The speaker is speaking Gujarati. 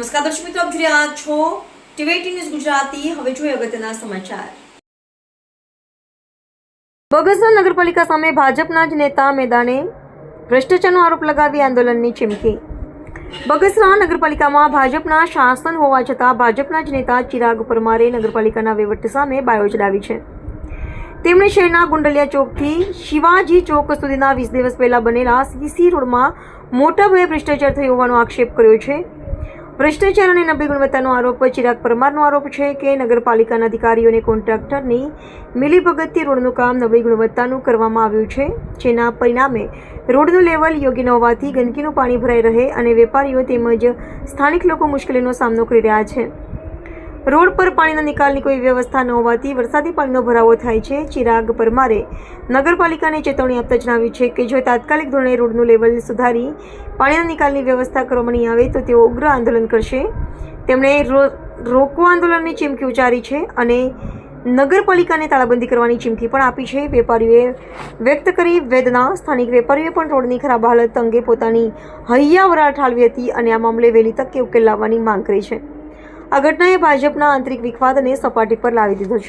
નમસ્કાર, દર્શક મિત્રો, આપ જોઈ રહ્યા છો ટીવીટી ન્યૂઝ ગુજરાતી. હવે જોઈએ અગત્યના સમાચાર. બગસરા નગરપાલિકા સામે ભાજપના જ નેતા મેદાને ભ્રષ્ટાચારનો આરોપ લગાવી આંદોલનની ચીમકી. બગસરા નગરપાલિકામાં ભાજપના શાસન હોવા છતાં ભાજપના જ નેતા ચિરાગ પરમારે નગરપાલિકાના વહીવટ સામે બાયો ચડાવી છે. તેમણે શહેરના ગુંડલિયા ચોકથી શિવાજી ચોક સુધીના વીસ દિવસ પહેલા બનેલા સીસી રોડમાં મોટા ભ્રષ્ટાચાર થયો હોવાનો આક્ષેપ કર્યો છે. ભ્રષ્ટાચાર અને નબળી ગુણવત્તાનો આરોપ ચિરાગ પરમારનો આરોપ છે કે નગરપાલિકાના અધિકારીઓ અને કોન્ટ્રાક્ટરની મિલીભગતથી રોડનું કામ નબળી ગુણવત્તાનું કરવામાં આવ્યું છે, જેના પરિણામે રોડનું લેવલ યોગ્ય ન હોવાથી ગંદકીનું પાણી ભરાઈ રહે અને વેપારીઓ તેમજ સ્થાનિક લોકો મુશ્કેલીનો સામનો કરી રહ્યા છે. રોડ પર પાણીના નિકાલની કોઈ વ્યવસ્થા ન હોવાથી વરસાદી પાણીનો ભરાવો થાય છે. ચિરાગ પરમારે નગરપાલિકાને ચેતવણી આપતા જણાવ્યું છે કે જો તાત્કાલિક ધોરણે રોડનું લેવલ સુધારી પાણીના નિકાલની વ્યવસ્થા કરવામાં આવે તો તેઓ ઉગ્ર આંદોલન કરશે. તેમણે રોકો આંદોલનની ચીમકી ઉચ્ચારી છે અને નગરપાલિકાને તાળાબંધી કરવાની ચીમકી પણ આપી છે. વેપારીઓએ વ્યક્ત કરી વેદના. સ્થાનિક વેપારીઓએ પણ રોડની ખરાબ હાલત અંગે પોતાની હૈયાવરા ઠાલવી હતી અને આ મામલે વહેલી તકે ઉકેલ લાવવાની માંગ કરી છે. આ ઘટનાએ ભાજપના આંતરિક વિખવાદને સપાટી પર લાવી દીધો છે.